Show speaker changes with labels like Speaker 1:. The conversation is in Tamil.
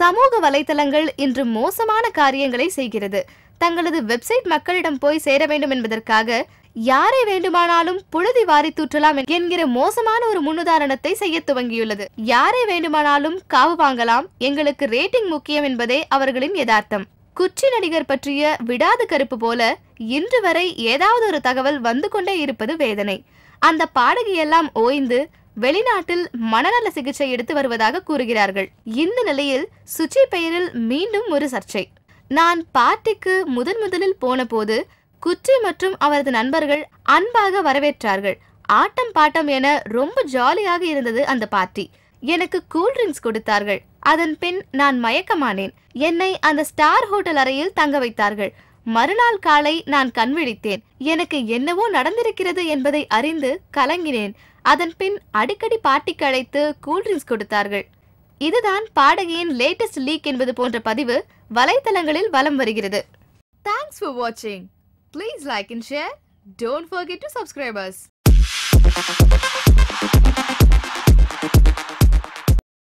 Speaker 1: சமூக வலைதளங்கள் இன்று மோசமான காரியங்களை செய்கிறது. தங்களது வெப்சைட் மக்களிடம் போய் சேர வேண்டும் என்பதற்காக யாரை வேண்டுமானாலும் புழுதி வாரி தூற்றலாம் என்கிற மோசமான ஒரு முன்னுதாரணத்தை செய்ய துவங்கியுள்ளது. யாரை வேண்டுமானாலும் காவு வாங்கலாம் எங்களுக்கு ரேட்டிங் முக்கியம் என்பதே அவர்களின் யதார்த்தம். குச்சி நடிகர் பற்றிய விடாது கருப்பு போல இன்று வரை ஏதாவது ஒரு தகவல் வந்து கொண்டே இருப்பது வேதனை. அந்த பாடகியெல்லாம் ஓய்ந்து வெளிநாட்டில் மனநல சிகிச்சை எடுத்து வருவதாக கூறுகிறார்கள். இந்த நிலையில் சுச்சி பெயரில் மீண்டும் ஒரு சர்ச்சை. நான் பார்ட்டிக்கு முதன் முதலில் போன போது குச்சி மற்றும் அவரது நண்பர்கள் அன்பாக வரவேற்றார்கள். ஆட்டம் பாட்டம் என ரொம்ப ஜாலியாக இருந்தது அந்த பார்ட்டி. எனக்கு கூல் ட்ரிங்க்ஸ் கொடுத்தார்கள். அதன் பின் நான் மயக்கமானேன். என்னை அந்த ஸ்டார் ஹோட்டல் அறையில் தங்க வைத்தார்கள். மறுநாள் காலை நான் கண்விழித்தேன். எனக்கு என்னவோ நடந்திருக்கிறது என்பதை அறிந்து கலங்கினேன். அதன் பின் அடிக்கடி பாட்டிக்கு அழைத்து கூல்ட்ரிங்க்ஸ் கொடுத்தார்கள். இதுதான் பாடகியின் லேட்டஸ்ட் லீக் என்பது போன்ற பதிவு வலைத்தளங்களில் வலம் வருகிறது. தேங்க்ஸ் ஃபார் வாட்சிங் please like and share don't forget to subscribers